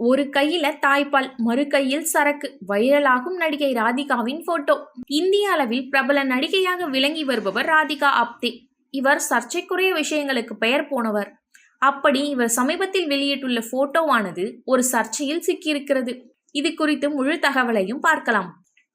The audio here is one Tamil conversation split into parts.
ஒரு கையில தாய்ப்பால் மறு கையில் சரக்கு. வைரலாகும் நடிகை ராதிகாவின் போட்டோ இந்திய அளவில் பிரபல நடிகையாக விளங்கி வருபவர் ராதிகா ஆப்தே இவர் சர்ச்சைக்குரிய விஷயங்களுக்கு பெயர் போனவர். அப்படி இவர் சமீபத்தில் வெளியிட்டுள்ள போட்டோவானது ஒரு சர்ச்சையில் சிக்கியிருக்கிறது. இது குறித்து முழு தகவலையும் பார்க்கலாம்.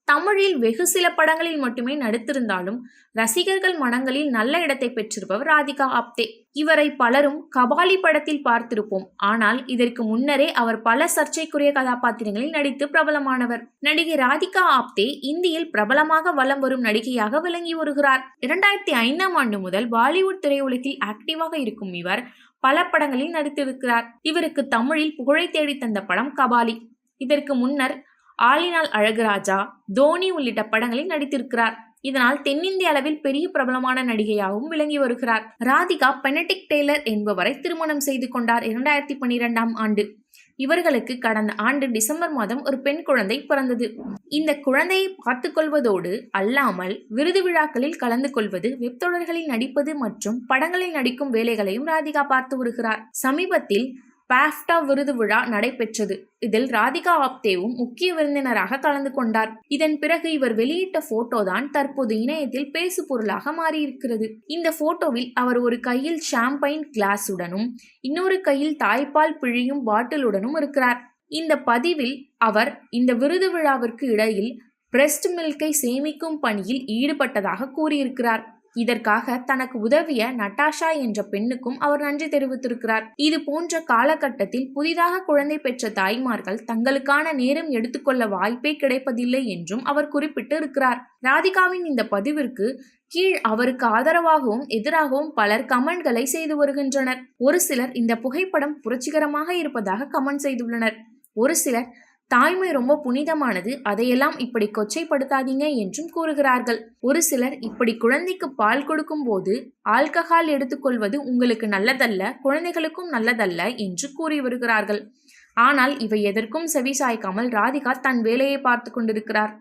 தமிழில் வெகு சில படங்களில் மட்டுமே நடித்திருந்தாலும் ரசிகர்கள் மனங்களில் நல்ல இடத்தை பெற்றிருப்பவர் ராதிகா ஆப்தே. இவரை பலரும் கபாலி படத்தில் பார்த்திருப்போம். ஆனால் இதற்கு முன்னரே அவர் பல சர்ச்சைக்குரிய கதாபாத்திரங்களில் நடித்து பிரபலமானவர். நடிகை ராதிகா ஆப்தே இந்தியில் பிரபலமாக வலம் வரும் நடிகையாக விளங்கி வருகிறார். இரண்டாயிரத்தி ஐந்தாம் ஆண்டு முதல் பாலிவுட் திரையுலகில் ஆக்டிவாக இருக்கும் இவர் பல படங்களில் நடித்திருக்கிறார். இவருக்கு தமிழில் புகழை தேடித்தந்த தந்த படம் கபாலி. இதற்கு முன்னர் ஆலினால் அழகுராஜா தோனி உள்ளிட்ட படங்களில் நடித்திருக்கிறார். இதனால் தென்னிந்திய அளவில் பெரிய பிரபலமான நடிகையாகவும் விளங்கி வருகிறார். ராதிகா பெனடிக் டெய்லர் என்பவரை திருமணம் செய்து கொண்டார் இரண்டாயிரத்தி பன்னிரெண்டாம் ஆண்டு. இவர்களுக்கு கடந்த ஆண்டு டிசம்பர் மாதம் ஒரு பெண் குழந்தை பிறந்தது. இந்த குழந்தையை பார்த்து கொள்வதோடு அல்லாமல் விருது விழாக்களில் கலந்து கொள்வது வெப்தொடர்களில் நடிப்பது மற்றும் படங்களில் நடிக்கும் வேலைகளையும் ராதிகா பார்த்து வருகிறார். சமீபத்தில் பாஃப்டா விருது விழா நடைபெற்றது. இதில் ராதிகா ஆப்தேவும் முக்கிய விருந்தினராக கலந்து கொண்டார். இதன் பிறகு இவர் வெளியிட்ட போட்டோ தான் தற்போது இணையத்தில் பேசு பொருளாக மாறியிருக்கிறது. இந்த போட்டோவில் அவர் ஒரு கையில் ஷாம்பைன் கிளாஸுடனும் இன்னொரு கையில் தாய்ப்பால் பிழியும் பாட்டிலுடனும் இருக்கிறார். இந்த பதிவில் அவர் இந்த விருது விழாவிற்கு இடையில் பிரெஸ்ட் மில்கை சேமிக்கும் பணியில் ஈடுபட்டதாக கூறியிருக்கிறார். இதற்காக தனக்கு உதவிய நட்டாஷா என்ற பெண்ணுக்கும் அவர் நன்றி தெரிவித்திருக்கிறார். இது போன்ற காலகட்டத்தில் புதிதாக குழந்தை பெற்ற தாய்மார்கள் தங்களுக்கான நேரம் எடுத்துக்கொள்ள வாய்ப்பே கிடைப்பதில்லை என்றும் அவர் குறிப்பிட்டு இருக்கிறார் ராதிகாவின் இந்த பதிவிற்கு கீழ் அவருக்கு ஆதரவாகவும் எதிராகவும் பலர் கமெண்ட்களை செய்து வருகின்றனர். ஒரு சிலர் இந்த புகைப்படம் புரட்சிகரமாக இருப்பதாக கமெண்ட் செய்துள்ளனர். ஒரு சிலர் தாய்மை ரொம்ப புனிதமானது. அதையெல்லாம் இப்படி கொச்சைப்படுத்தாதீங்க என்றும் கூறுகிறார்கள். ஒரு சிலர் இப்படி குழந்தைக்கு பால் கொடுக்கும் போது ஆல்கஹால் எடுத்துக்கொள்வது உங்களுக்கு நல்லதல்ல குழந்தைகளுக்கும் நல்லதல்ல என்று கூறி வருகிறார்கள். ஆனால் இவை எதற்கும் செவி சாய்க்காமல் ராதிகா தன் வேலையை பார்த்து கொண்டிருக்கிறார்.